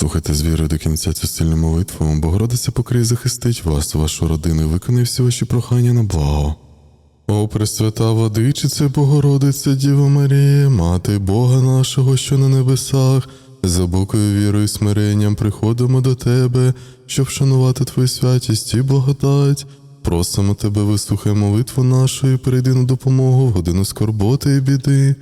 Слухайте з вірою до кінця цю сильну молитву, Богородиця покрий захистить вас, вашу родину і виконає всі ваші прохання на благо. О, Пресвята Владичице, Богородице, Діво Марія, Мати Бога нашого, що на небесах, за букою вірою і смиренням приходимо до Тебе, щоб вшанувати Твою святість і благодать. Просимо Тебе, вислухай молитву нашу і прийди на допомогу в годину скорботи і біди.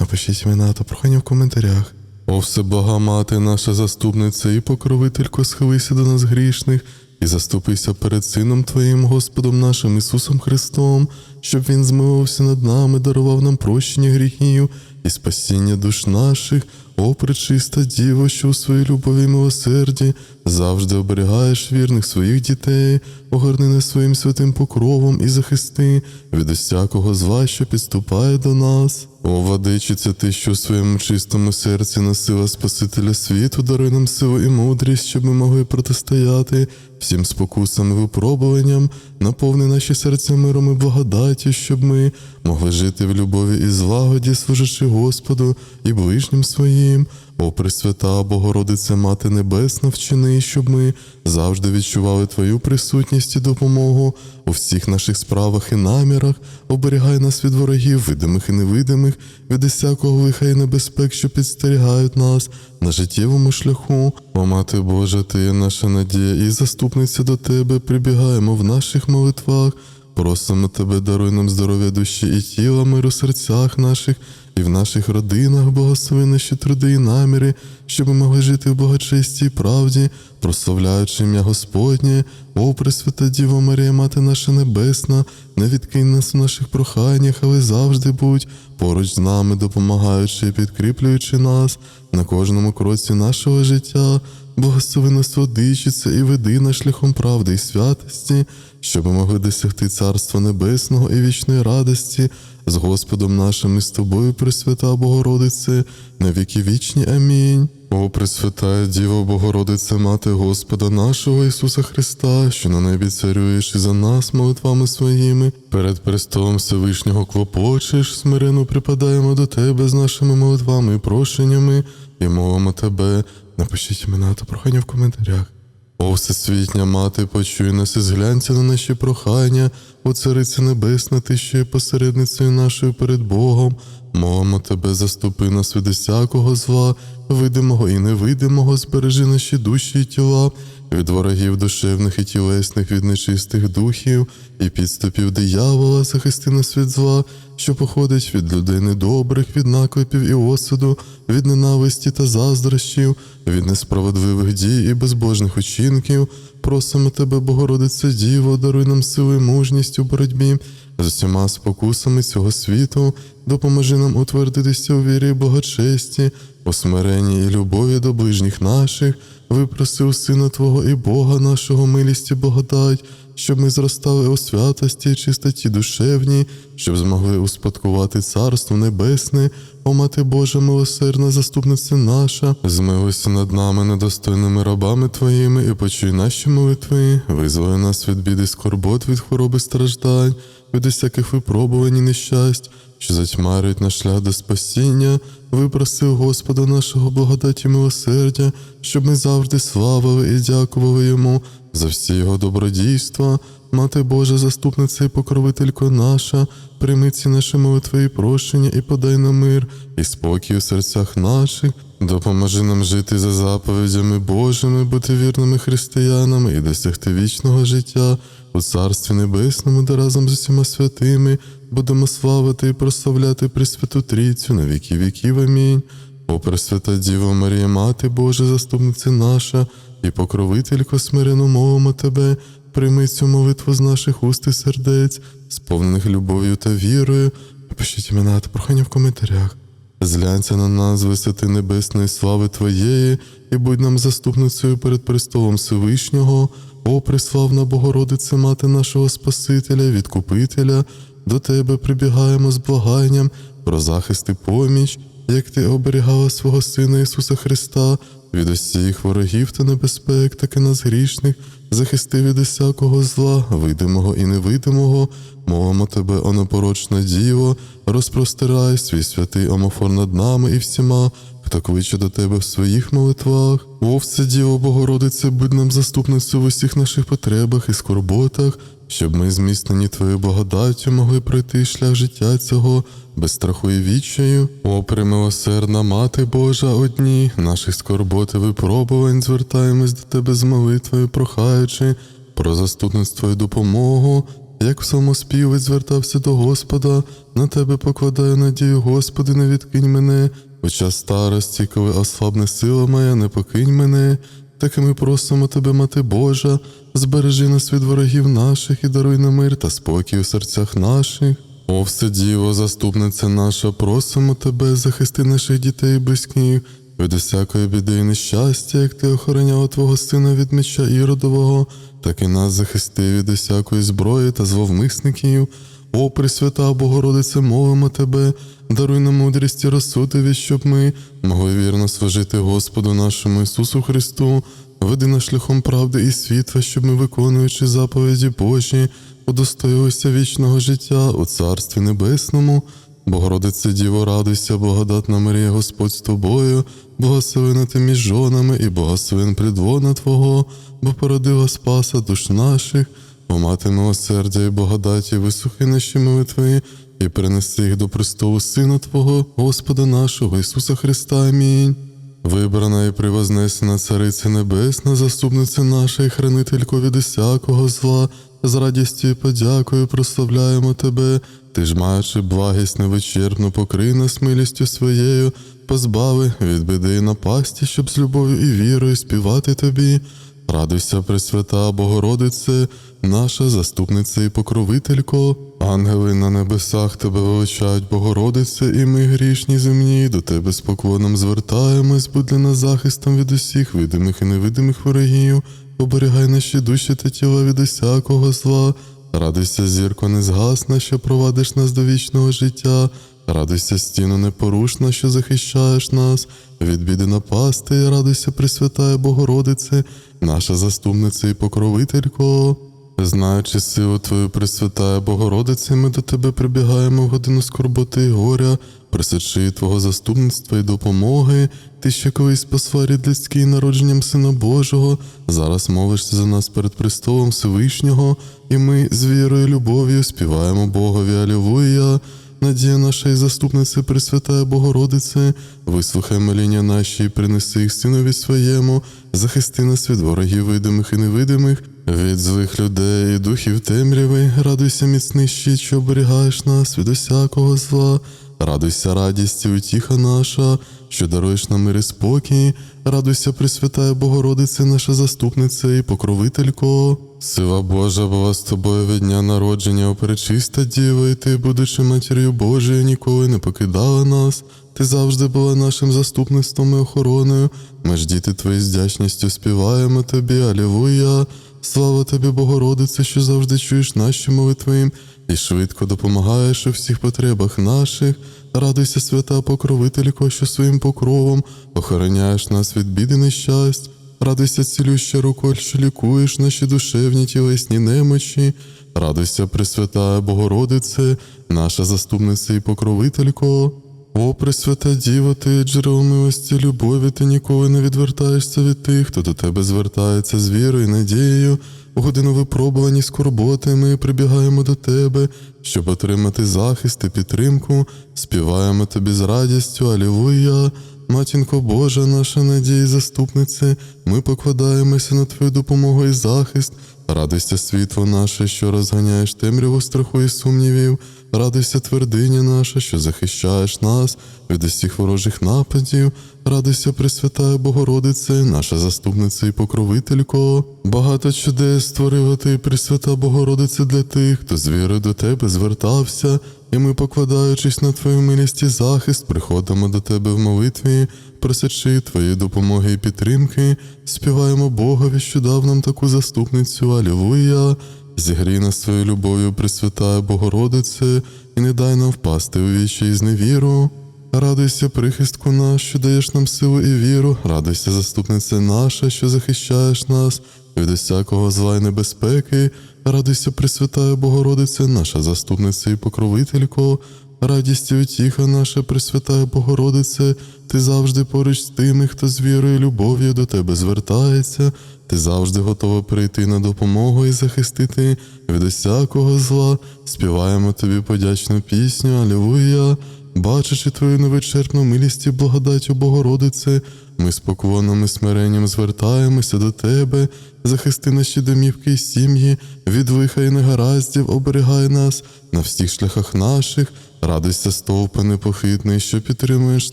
Напишіть імена та прохання в коментарях. О, всебога мати, наша заступниця і покровителько, схилися до нас грішних, і заступися перед Сином Твоїм, Господом нашим Ісусом Христом, щоб Він змивався над нами, дарував нам прощення гріхів і спасіння душ наших, о, пречиста Діво, що у своїй любові і милосерді завжди оберігаєш вірних своїх дітей, огорни нас своїм святим покровом і захисти від усякого зла, що підступає до нас. О, владичиця, ти, що у своєму чистому серці носила Спасителя світу, даруй нам силу і мудрість, щоб ми могли протистояти всім спокусам і випробуванням, наповни наші серця миром і благодаті, щоб ми могли жити в любові і злагоді, служачи Господу і ближнім своїм. О, Пресвята Богородице, Мати Небесна, вчини, щоб ми завжди відчували Твою присутність і допомогу у всіх наших справах і намірах, оберігай нас від ворогів, видимих і невидимих, від усякого лиха і небезпек, що підстерігають нас на життєвому шляху. О, Мати Божа, Ти є наша надія і заступниця до Тебе, прибігаємо в наших молитвах. Просимо тебе, даруй нам здоров'я душі і тіла, мир у серцях наших і в наших родинах, благослови наші труди і наміри, щоб ми могли жити в благочесті правді, прославляючи ім'я Господнє, о Пресвята Діво Марія, Мати наша Небесна, не відкинь нас в наших проханнях, але завжди будь поруч з нами, допомагаючи і підкріплюючи нас на кожному кроці нашого життя. Благослови нас, водичиця, і веди нас шляхом правди і святості, щоб ми могли досягти Царства Небесного і вічної радості з Господом нашим і з тобою, Пресвята Богородице, на віки вічні. Амінь. О, Пресвята Діво Богородице, Мати Господа нашого Ісуса Христа, що на небі царюєш і за нас молитвами своїми, перед престолом Всевишнього клопочеш, смирено припадаємо до Тебе з нашими молитвами і прошеннями, і мовимо Тебе. Напишіть імена та прохання в коментарях. О, всесвітня мати, почуй нас і зглянься на наші прохання, о цариця небесна, ти що є посередницею нашою перед Богом. Мовимо тебе, заступи нас від усякого зла, видимого і невидимого, збережи наші душі і тіла, від ворогів душевних і тілесних, від нечистих духів. І підступів диявола, захисти нас від зла, що походить від людей недобрих, від наклепів і осуду, від ненависті та заздрощів, від несправедливих дій і безбожних учинків. Просимо тебе, Богородице Діво, даруй нам силу і мужність у боротьбі з усіма спокусами цього світу, допоможи нам утвердитися у вірі і благочесті, у смиренні і любові до ближніх наших, випроси у Сина Твого і Бога нашого милість і благодать, щоб ми зростали у святості і чистоті душевній, щоб змогли успадкувати Царство Небесне, о Мати Божа милосердна заступниця наша, змилуйся над нами недостойними рабами Твоїми і почуй наші молитви, визволи нас від біди скорбот, від хвороби страждань, від усяких випробувань і нещасть, що затьмарюють наш шлях до спасіння, випроси Господа нашого благодаті милосердя, щоб ми завжди славили і дякували йому за всі його добродійства. Мати Божа, заступниця і покровителько наша, прийми ці наші молитви і прощення, і подай нам мир, і спокій у серцях наших. Допоможи нам жити за заповідями Божими, бути вірними християнами і досягти вічного життя у Царстві Небесному, де разом з усіма святими будемо славити і прославляти Пресвяту Трійцю на віки віків. Амінь. О Пресвята Діво Марія, Мати Божа, заступниця наша і покровителько смирено мовимо Тебе, прийми цю молитву з наших уст і сердець, сповнених любов'ю та вірою. Пишіть імена та прохання в коментарях. Зглянься на нас висоти небесної слави Твоєї, і будь нам заступницею перед престолом Всевишнього, о приславна Богородице, Мати нашого Спасителя, Відкупителя, до Тебе прибігаємо з благанням про захист і поміч, як Ти оберігала свого Сина Ісуса Христа від усіх ворогів та небезпек, так і нас грішних, захисти від усякого зла, видимого і невидимого, мовимо Тебе, о Діво, розпростирай свій святий омофор над нами і всіма, хто кличе до тебе в своїх молитвах. Овце Діво Богородице, будь нам заступницею в усіх наших потребах і скорботах, щоб ми, зміцнені Твоєю благодаттю, могли пройти шлях життя цього без страху і відчаю. О, примилосердна Мати Божа, одні наших скорбот і випробувань звертаємось до Тебе з молитвою, прохаючи про заступництво і допомогу. Як в самоспівець звертався до Господа, на тебе покладаю надію, Господи, не відкинь мене. У час старості, коли ослабне сила моя, не покинь мене. Так і ми просимо тебе, Мати Божа, збережи нас від ворогів наших і даруй нам мир та спокій у серцях наших. О, Вседіво, заступниця наша, просимо тебе, захисти наших дітей і близьких від усякої біди і нещастя, як ти охороняв Твого сина від меча іродового, так і нас захисти від усякої зброї та зловмисників. О, Пресвята Богородице, мовимо Тебе, даруй нам мудрість і розсудові, щоб ми могли вірно служити Господу нашому Ісусу Христу, веди нас шляхом правди і світла, щоб ми, виконуючи заповіді Божі, удостоїлися вічного життя у Царстві Небесному. Богородице Діво, радуйся, благодатна Марія, Господь з тобою, благословена ти між жонами і благословен плідвона Твого, бо породила Спаса душ наших, о мати милосердя і благодаті, висухи наші молитви, і принеси їх до престолу Сина Твого, Господа нашого Ісуса Христа. Амінь. Вибрана і привознесена Цариця Небесна, заступниця наша і хранителько від усякого зла, з радістю і подякою прославляємо Тебе, Ти ж, маючи благість невичерпну, покрий нас милістю своєю, позбави від біди і напасті, щоб з любов'ю і вірою співати Тобі. Радуйся, Пресвята Богородице, наша заступниця і покровителько. Ангели на небесах тебе величають, Богородице, і ми грішні земні, до тебе з поклоном звертаємось, будь для нас захистом від усіх видимих і невидимих ворогів, оберігай наші душі та тіла від усякого зла. Радуйся, зірко незгасна, що провадиш нас до вічного життя. Радуйся, стіну непорушна, що захищаєш нас, від біди напасти, радуйся, Пресвятая Богородице, наша заступниця і покровителько. Знаючи силу Твою, Пресвятая Богородице, ми до Тебе прибігаємо в годину скорботи і горя, присячи Твого заступництва і допомоги. Ти ще колись спасла рід народженням Сина Божого, зараз молишся за нас перед престолом Всевишнього, і ми з вірою і любов'ю співаємо Богові Алілуя. Надія наша і заступниця Пресвятая Богородице, вислухай моління наші принеси їх синові своєму, захисти нас від ворогів видимих і невидимих, від злих людей і духів темряви, радуйся, міцний щит, що оберігаєш нас від усякого зла, радуйся радість і утіха наша, що даруєш нам мир і спокій, радуйся, Пресвятая Богородице, наша заступниця і покровителько. Сила Божа була з тобою від дня народження, о пречиста діва, і ти, будучи матір'ю Божою, ніколи не покидала нас. Ти завжди була нашим заступництвом і охороною. Ми ж діти твої з вдячністю співаємо тобі, Алілуя. Слава тобі, Богородице, що завжди чуєш наші молитви і швидко допомагаєш у всіх потребах наших. Радуйся, свята покровителько, що своїм покровом охороняєш нас від біди нещасть. Радуйся, цілюща руко, що лікуєш наші душевні тілесні немочі. Радуйся, Пресвятая Богородице, наша заступниця і покровителько. О, Пресвята Діва, ти джерело милості, любові, ти ніколи не відвертаєшся від тих, хто до тебе звертається з вірою і надією. У годину випробувань і скорботи ми прибігаємо до тебе, щоб отримати захист і підтримку. Співаємо тобі з радістю, Алілуя. Матінко Божа, наша надія і заступнице, ми покладаємося на Твою допомогу і захист. Радуйся, світло наше, що розганяєш темряву страху і сумнівів. Радуйся, твердиня наша, що захищаєш нас від усіх ворожих нападів. Радуйся, Пресвятая Богородице, наша заступниця і покровителько. Багато чудес створила ти, Пресвята Богородице, для тих, хто з вірою до тебе звертався, і ми, покладаючись на Твою милість і захист, приходимо до тебе в молитві, просячи Твої допомоги і підтримки, співаємо Богові, що дав нам таку заступницю. Алілуя! Зігрій нас своєю любов'ю, Пресвятая Богородице, і не дай нам впасти у вічі і зневіру. Радуйся, прихистку наш, що даєш нам силу і віру, радуйся, заступниця наша, що захищаєш нас від усякого зла й небезпеки, радуйся, Пресвятая Богородице, наша заступниця і покровителько. радість і утіха наша, Пресвятая Богородице, ти завжди поруч з тими, хто з вірою і любов'ю до тебе звертається. Ти завжди готова прийти на допомогу і захистити від усякого зла. Співаємо тобі подячну пісню, Алілуя. Бачачи твою невичерпну милість і благодать, о Богородице, ми з поклоном і смиренням звертаємося до тебе, захисти наші домівки і сім'ї, від лиха і негараздів, оберігай нас на всіх шляхах наших, радуйся, стовпи непохитний, що підтримуєш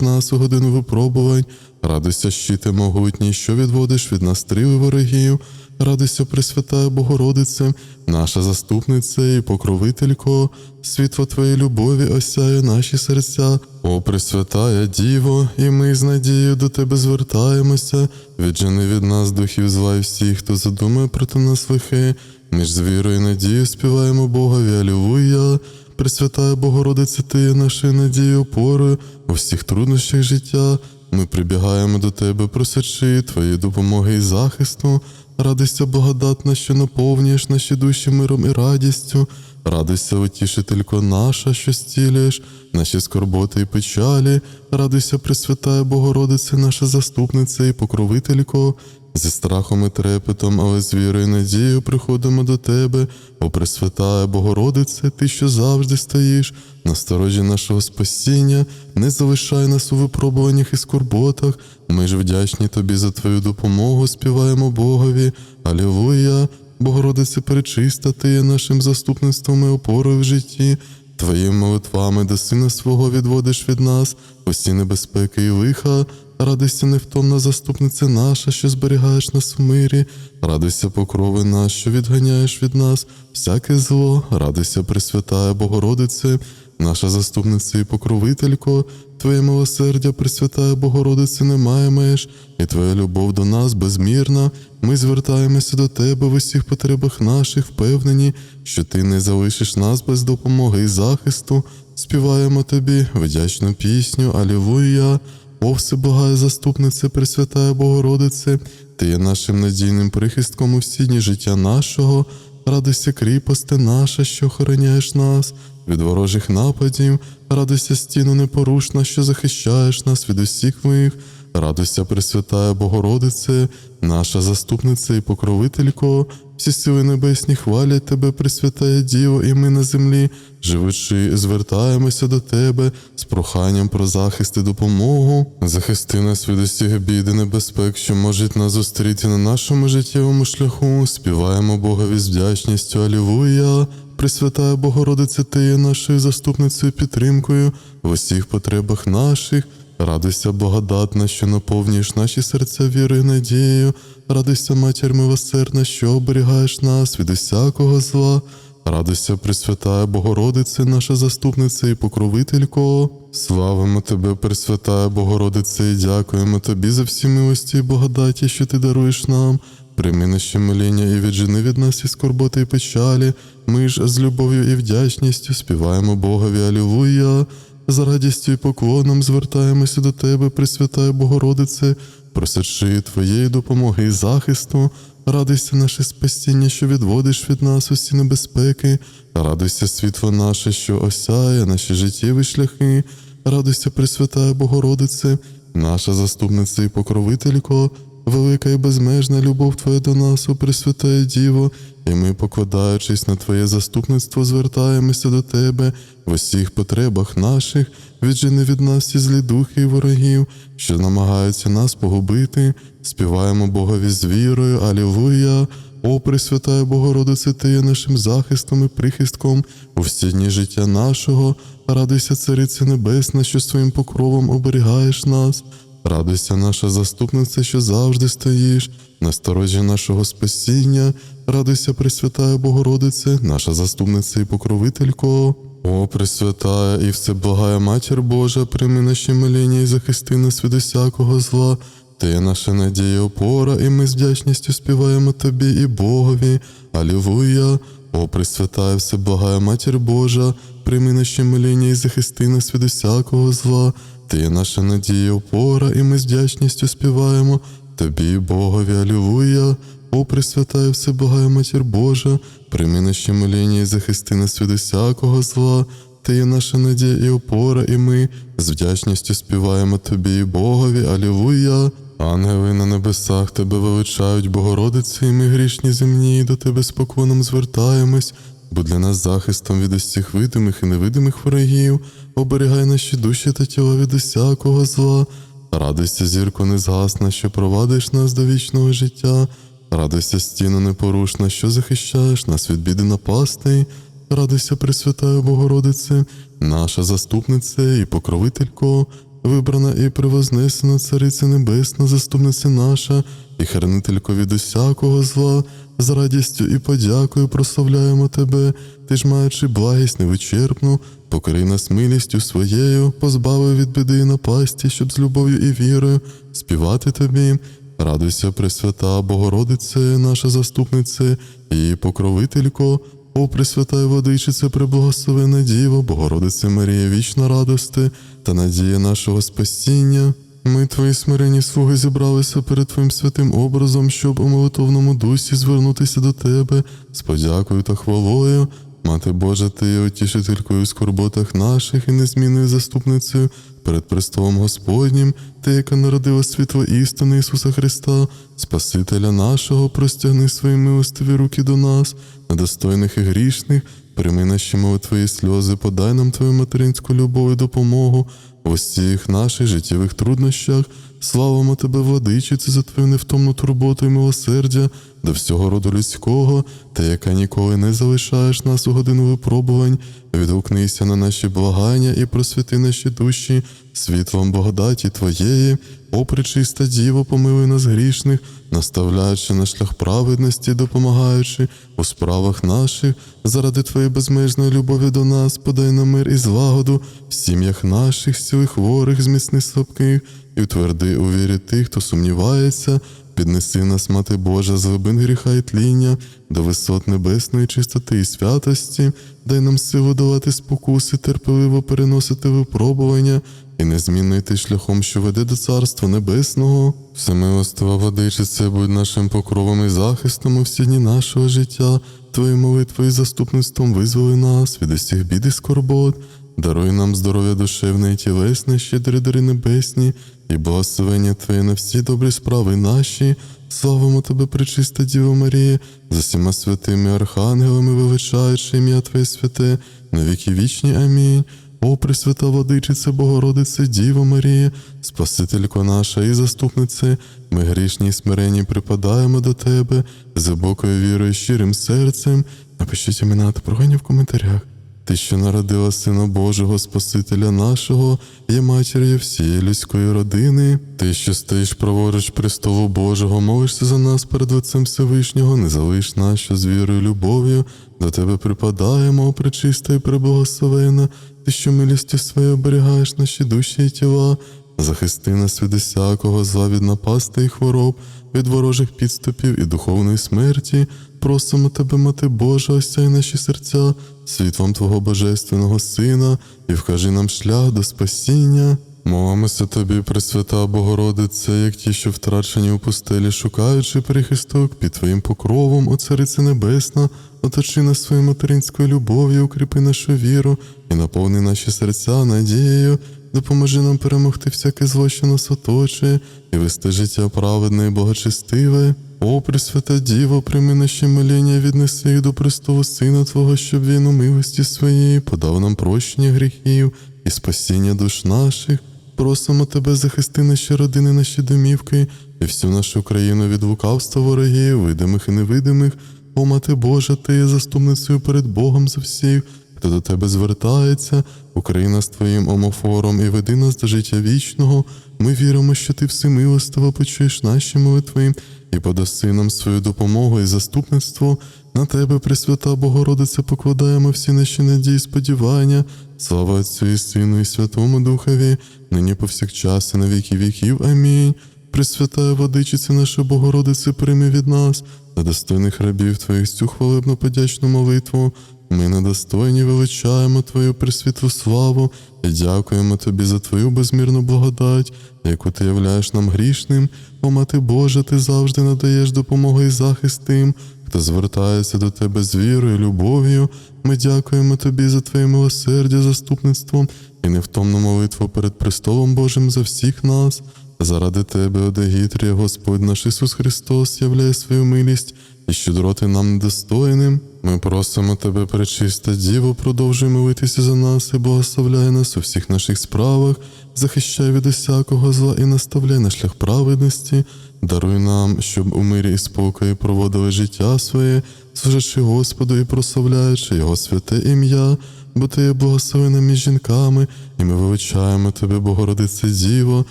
нас у годину випробувань, радуйся, щите могутній, що відводиш від нас стріли ворогів, радуйся, Пресвятая Богородице, наша заступниця і покровителько, світло Твоєї любові осяє наші серця. О, Пресвятая Діво, і ми з надією до Тебе звертаємося, віджени від нас духів зла і всіх, хто задумає проти нас лихе, ми ж з вірою і надією співаємо Богові, Алілуя. Пресвятая Богородице, Ти є нашою надією опорою у всіх труднощах життя. Ми прибігаємо до Тебе, просячи Твої допомоги і захисту. Радуйся, благодатна, що наповнюєш наші душі миром і радістю. Радуйся, утішителько наша, що стілюєш, наші скорботи і печалі. Радуйся, Пресвятая Богородице, наша заступниця і покровителько. Зі страхом і трепетом, але з вірою і надією приходимо до Тебе, о Пресвятая Богородице, Ти, що завжди стоїш на сторожі нашого спасіння, не залишай нас у випробуваннях і скорботах. Ми ж вдячні Тобі за Твою допомогу, співаємо Богові. Алілуя! Богородице, перечиста, Ти є нашим заступництвом і опорою в житті. Твоїми молитвами до сина свого відводиш від нас усі небезпеки і лиха. Радуйся, невтомна заступниця наша, що зберігаєш нас в мирі. Радуйся, покрови наш, що відганяєш від нас всяке зло. Радуйся, Пресвятая Богородице, наша заступниця і покровителько. Твоє милосердя, Пресвятая Богородице, немає меж, і Твоя любов до нас безмірна. Ми звертаємося до Тебе в усіх потребах наших, впевнені, що Ти не залишиш нас без допомоги і захисту. Співаємо Тобі вдячну пісню, Алілуя. О, всеблагая заступниця, Пресвятая Богородице, Ти є нашим надійним прихистком у всі дні життя нашого. Радуйся, кріпости наша, що охороняєш нас від ворожих нападів, радуйся, стіну непорушна, що захищаєш нас від усіх моїх. Радуйся, Пресвятая Богородице, наша заступниця і покровителько, всі сили небесні хвалять Тебе, Пресвятая Діво, і ми на землі, живучи, звертаємося до Тебе з проханням про захист і допомогу. Захисти нас від усіх бід і небезпек, що можуть нас зустріти на нашому життєвому шляху. Співаємо Богові з вдячністю. Алілуя! Пресвятая Богородице, Ти є нашою заступницею підтримкою в усіх потребах наших. Радуйся, благодатна, що наповнюєш наші серця вірою і надією. Радуйся, матір милосердна, що оберігаєш нас від усякого зла. Радуйся, Пресвятая Богородице, наша заступниця і покровителько. Славимо Тебе, Пресвятая Богородице, і дякуємо Тобі за всі милості і благодаті, що Ти даруєш нам. Прийми наші моління і віджени від нас і скорботи і печалі. Ми ж з любов'ю і вдячністю співаємо Богові Алілуя. З радістю і поклоном звертаємося до Тебе, Пресвятая Богородице, просячи Твоєї допомоги і захисту. Радуйся, наше спасіння, що відводиш від нас усі небезпеки. Радуйся, світло наше, що осяє наші життєві шляхи. Радуйся, Пресвятая Богородице, наша заступниця і покровителько. Велика і безмежна любов Твоя до нас, о Пресвятая Діво, і ми, покладаючись на Твоє заступництво, звертаємося до Тебе в усіх потребах наших, віджени від нас всі злі духи і ворогів, що намагаються нас погубити, співаємо Богові з вірою, Алілуя. О, Пресвятая Богородице, Ти є нашим захистом і прихистком у всі дні життя нашого. Радуйся, Цариця Небесна, що своїм покровом оберігаєш нас. Радуйся, наша заступниця, що завжди стоїш, на сторожі нашого спасіння. Радуйся, Пресвятая Богородице, наша заступниця і покровителько. О, Пресвятая і всеблагая Матір Божа, прийми наші моління і захисти нас від усякого зла. Ти наша надія, опора, і ми з вдячністю співаємо Тобі і Богові. Алілуя! О, Пресвятая, всеблагая Матір Божа, прийми наші моління і захисти нас від усякого зла. Ти наша надія, опора, і ми з вдячністю співаємо Тобі, Богові, Алілуя. О, Пресвятая, всеблагая Матір Божа, прийми наші моління і захисти нас від усякого зла. Ти є наша надія і опора, і ми з вдячністю співаємо тобі Богові. Алілуя! Ангели на небесах тебе величають, Богородице, і ми грішні земні, і до тебе з поклоном звертаємось. Будь для нас захистом від усіх видимих і невидимих ворогів, оберігай наші душі та тіла від усякого зла. Радуйся, зірко незгасна, що провадиш нас до вічного життя. Радуйся, стіна непорушна, що захищаєш нас від біди напастей. Радуйся, Пресвятая Богородице, наша заступниця і покровителько, вибрана і превознесена Цариця Небесна, заступниця наша, і хранителько від усякого зла, з радістю і подякою прославляємо тебе, ти ж маючи благість невичерпну, покори нас милістю своєю, позбави від біди і напасті, щоб з любов'ю і вірою співати тобі. Радуйся, Пресвята, Богородице, наша заступниця і покровителько, о Пресвятая Водичице, преблагословена Діво, Богородице Марія, вічна радости та надія нашого спасіння. Ми, твої смирені слуги, зібралися перед Твоїм святим образом, щоб у молитовному дусі звернутися до Тебе з подякою та хвалою. Мати Божа, ти є утішителькою в скорботах наших і незмінною заступницею перед престолом Господнім, ти, яка народила світло істини Ісуса Христа, Спасителя нашого, простягни свої милостиві руки до нас, недостойних і грішних, прийми наші молитви і сльози, подай нам Твою материнську любов і допомогу в усіх наших життєвих труднощах. Славимо тебе, владичице, за твою невтомну турботу і милосердя до всього роду людського, та яка ніколи не залишаєш нас у годину випробувань. Відгукнися на наші благання і просвіти наші душі світлом благодаті Твоєї, о пречиста Діво, помилуй нас грішних, наставляючи на шлях праведності, допомагаючи у справах наших, заради Твоєї безмежної любові до нас, подай нам мир і злагоду в сім'ях наших, сіли хворих, зміцни слабких, і утверди у вірі тих, хто сумнівається. Піднеси нас, Мати Божа, з глибин гріха і тління, до висот небесної чистоти і святості, дай нам силу долати спокуси, терпеливо переносити випробування і незмінно йти шляхом, що веде до Царства Небесного. Всемилостива владичице, будь нашим покровом і захистом у всі дні нашого життя, Твої молитви заступництвом визволи нас від усіх бід і скорбот. Даруй нам здоров'я душевне і тілесне, щедрі дари небесні, і благословення Твоє на всі добрі справи наші. Славимо Тебе, пречиста Діво Марія, за всіма святими архангелами, величаючи ім'я Твоє святе, на віки вічні. Амінь. О, Пресвята Владичице, Богородице, Діво Марія, Спасителько наша і заступнице, ми грішні і смирені припадаємо до Тебе з глибокою вірою і щирим серцем. Напишіть імена та прогоні в коментарях. Ти, що народила Сина Божого, Спасителя нашого, є матір'ю всієї людської родини. Ти, що стоїш праворуч престолу Божого, молишся за нас перед Отцем Всевишнього, не залиш нас, що з вірою і любов'ю до тебе припадаємо, пречиста і преблагословена. Ти, що милістю своєю оберігаєш наші душі і тіла, захисти нас від усякого зла, від напасти і хвороб, від ворожих підступів і духовної смерті. Просимо тебе, Мати Божа, осяй наші серця, світлом Твого Божественного Сина, і вкажи нам шлях до спасіння. Молимося тобі, Пресвята Богородице, як ті, що втрачені у пустелі, шукаючи прихисток під Твоїм покровом, о Царице Небесна, оточи нас своєю материнською любов'ю, укріпи нашу віру і наповни наші серця надією. Допоможи нам перемогти всяке зло, що нас оточує, і вести життя праведне і благочестиве. О, Пресвята Діво, прийми наші моління, віднеси їх до престолу Сина Твого, щоб він у милості своєї подав нам прощення гріхів і спасіння душ наших. Просимо тебе, захисти наші родини, наші домівки і всю нашу країну від лукавства ворогів, видимих і невидимих. О, Мати Божа, ти є заступницею перед Богом за всіх, хто до тебе звертається, Україна з твоїм омофором і веди нас до життя вічного. Ми віримо, що ти всемилостиво почуєш наші молитви і подаси нам свою допомогу і заступництво. На тебе, Пресвята Богородице, покладаємо всі наші надії, і сподівання. Слава Отцю і Сину, і Святому Духові, нині повсякчас і на віки віків. Амінь. Пресвятая водичиця наша Богородице, прийми від нас, та достойних рабів Твоїх цю хвалебну подячну молитву. Ми недостойні величаємо Твою пресвітлу славу і дякуємо Тобі за Твою безмірну благодать, яку Ти являєш нам грішним. О, Мати Божа, Ти завжди надаєш допомогу і захист тим, хто звертається до Тебе з вірою, любов'ю. Ми дякуємо Тобі за Твоє милосердя, заступництво і невтомну молитву перед престолом Божим за всіх нас. Заради Тебе, Одегітрія, Господь наш Ісус Христос, являє свою милість і щедроти нам недостойним. Ми просимо Тебе, пречиста Діво, продовжуй молитися за нас і благословляй нас у всіх наших справах, захищай від усякого зла і наставляй на шлях праведності, даруй нам, щоб у мирі і спокої проводили життя своє, служачи Господу і прославляючи Його святе ім'я, бо Ти є благословена між жінками, і ми величаємо Тебе, Богородице Діво,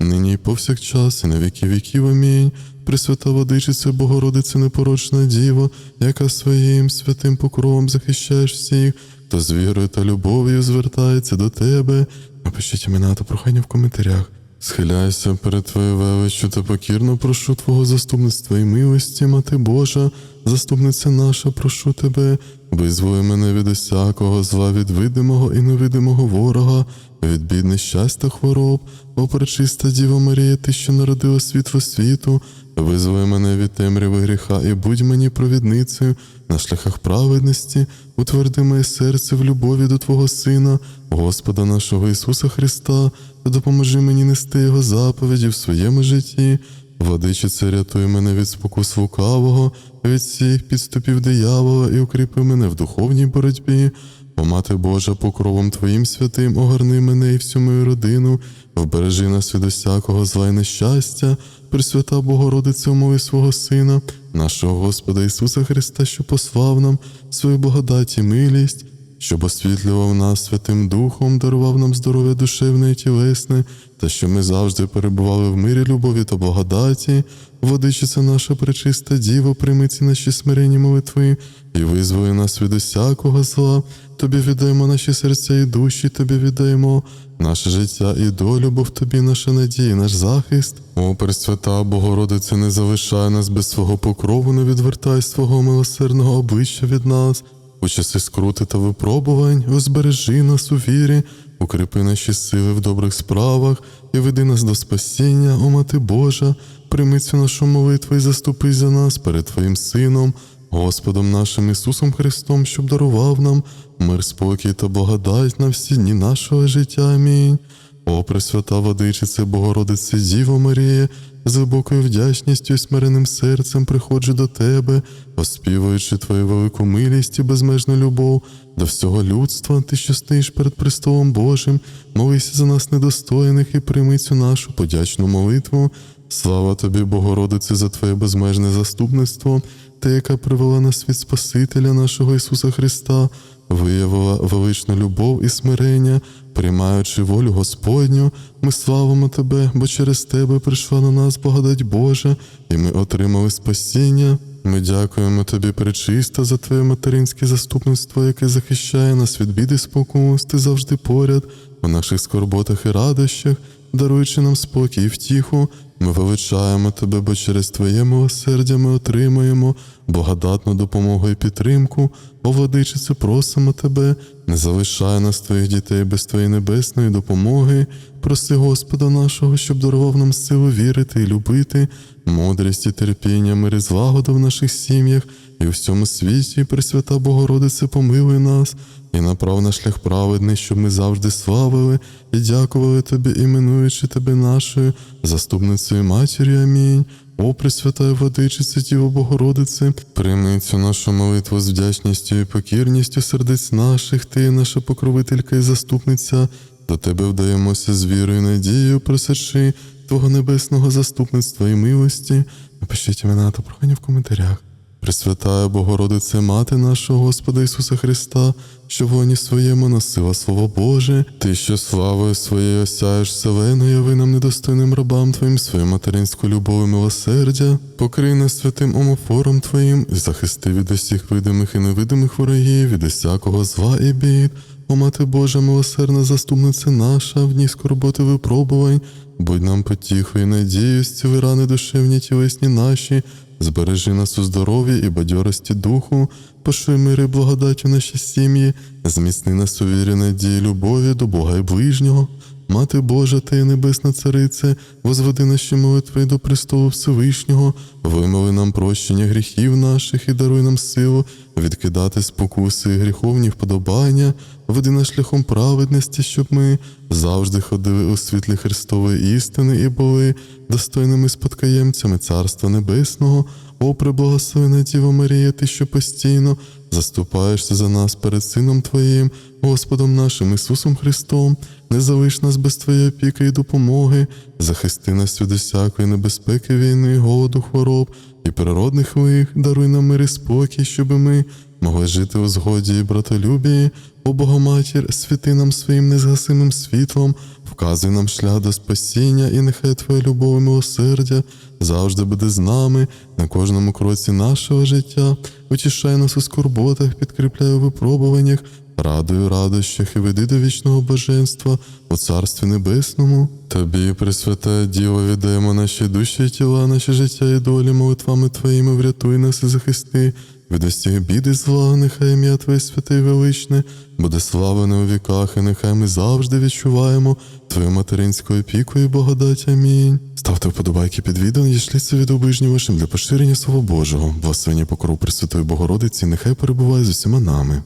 нині і повсякчас, і на віки віків. Амінь. Пресвята Водичиця, Богородице непорочна Діво, яка своїм святим покровом захищаєш всіх, хто з вірою та любов'ю звертається до тебе. Напишіть імена та прохання в коментарях. Схиляйся перед Твоєю величчю та покірно прошу Твого заступництва і милості, Мати Божа, заступниця наша, прошу Тебе, визволи мене від усякого зла, від видимого і невидимого ворога, від бід нещастя хвороб, о пречиста Діва Марія, Ти, що народила світло світу, визволи мене від темряви гріха і будь мені провідницею. На шляхах праведності, утверди моє серце в любові до Твого Сина, Господа нашого Ісуса Христа, та допоможи мені нести Його заповіді в своєму житті. Владичице, рятуй мене від спокус лукавого, від всіх підступів диявола і укріпи мене в духовній боротьбі. О, Мати Божа, покровом Твоїм святим, огорни мене і всю мою родину, вбережи нас від усякого зла й нещастя, Пресвята Богородице, умови свого Сина, нашого Господа Ісуса Христа, що послав нам свою благодать і милість, щоб освітлював нас Святим Духом, дарував нам здоров'я душевне і тілесне, та що ми завжди перебували в мирі, любові та благодаті. Водичиця наша пречиста Діво, прийми ці наші смиренні молитви і визволи нас від усякого зла. Тобі віддаємо наші серця і душі, тобі віддаємо наше життя і долю, бо в тобі наша надія, наш захист. О, Пресвята Богородице, не залишай нас без свого покрову, не відвертай свого милосердного обличчя від нас. У часи скрути та випробувань, збережи нас у вірі, укріпи наші сили в добрих справах і веди нас до спасіння, о Мати Божа, прийми цю нашу молитву і заступи за нас перед Твоїм Сином, Господом нашим Ісусом Христом, щоб дарував нам мир, спокій та благодать на всі дні нашого життя. Амінь. О, Пресвята Водичице, Богородице Діво Марія, з глибокою вдячністю і смиреним серцем приходжу до Тебе, оспівуючи Твою велику милість і безмежну любов до всього людства, Ти, що стоїш перед престолом Божим, молися за нас недостойних і прийми цю нашу подячну молитву. Слава тобі, Богородице, за Твоє безмежне заступництво, Ти, яка привела на світ Спасителя нашого Ісуса Христа, виявила величну любов і смирення, приймаючи волю Господню, ми славимо Тебе, бо через Тебе прийшла на нас благодать Божа, і ми отримали спасіння. Ми дякуємо Тобі, пречиста, за Твоє материнське заступництво, яке захищає нас від біди спокус, Ти завжди поряд, у наших скорботах і радощах, даруючи нам спокій і втіху. Ми величаємо Тебе, бо через Твоє милосердя ми отримуємо благодатну допомогу і підтримку. О, владичице, просимо Тебе, не залишай нас, Твоїх дітей, без Твоєї небесної допомоги. Проси Господа нашого, щоб дарував нам силу вірити і любити, мудрість і терпіння, мир і злагоду в наших сім'ях і у всьому світі, Пресвята Богородице, помилуй нас і направ на шлях праведний, щоб ми завжди славили і дякували Тобі, іменуючи Тебе нашою заступницею матір'ю. Амінь. О, Пресвятая Водичице, Діво Богородице, прийми цю нашу молитву з вдячністю і покірністю сердець наших, Ти, наша покровителька і заступниця, до Тебе вдаємося з вірою і надією, просячи Твого небесного заступництва і милості. Напишіть імена та прохання в коментарях. Пресвятая Богородице, Мати нашого Господа Ісуса Христа, що воні своєму носила Слово Боже, Ти, що славою своєю осяєш вселену, яви нам недостойним рабам Твоїм свою материнську любов і милосердя, покрий нас святим омофором Твоїм і захисти від усіх видимих і невидимих ворогів, від усякого зла і бід. О мати Божа, милосердна заступниця наша, в дні скорботи випробувань, будь нам потіхою, надією, зціли рани душевні тілесні наші, збережи нас у здоров'ї і бадьорості духу, пошуй мири, благодать у наші сім'ї, зміцни нас у вірі, надії, любові до Бога і ближнього. Мати Божа та й Небесна Царице, возведи наші молитви до престолу Всевишнього, вимови нам прощення гріхів наших і даруй нам силу відкидати спокуси гріховні вподобання, веди нас шляхом праведності, щоб ми завжди ходили у світлі Христової істини і були достойними спадкоємцями Царства Небесного. О, преблагословена Діва Марія, ти що постійно заступаєшся за нас перед Сином Твоїм, Господом нашим Ісусом Христом, не залиш нас без Твоєї опіки і допомоги, захисти нас від усякої небезпеки, війни, голоду, хвороб і природних лих, даруй нам мир і спокій, щоби ми могли жити у згоді і братолюбії, о Богоматір, світи нам своїм незгасимим світлом, вказуй нам шлях до спасіння, і нехай Твоя любов і милосердя завжди буде з нами на кожному кроці нашого життя, утішай нас у скорботах, підкріпляй у випробуваннях, радою радощах і веди до вічного блаженства у Царстві Небесному. Тобі, Пресвята Діво, віддаємо наші душі і тіла, наші життя і долі, молитвами Твоїми врятуй нас і захисти. Від усіх бід і зла, нехай ім'я Твоє святе і величне, буде славене у віках, і нехай ми завжди відчуваємо Твою материнську опіку і благодать. Амінь. Ставте вподобайки під відео, і від обижні вашим для поширення Слова Божого. Благословення покору Пресвятої Богородиці, нехай перебуває з усіма нами.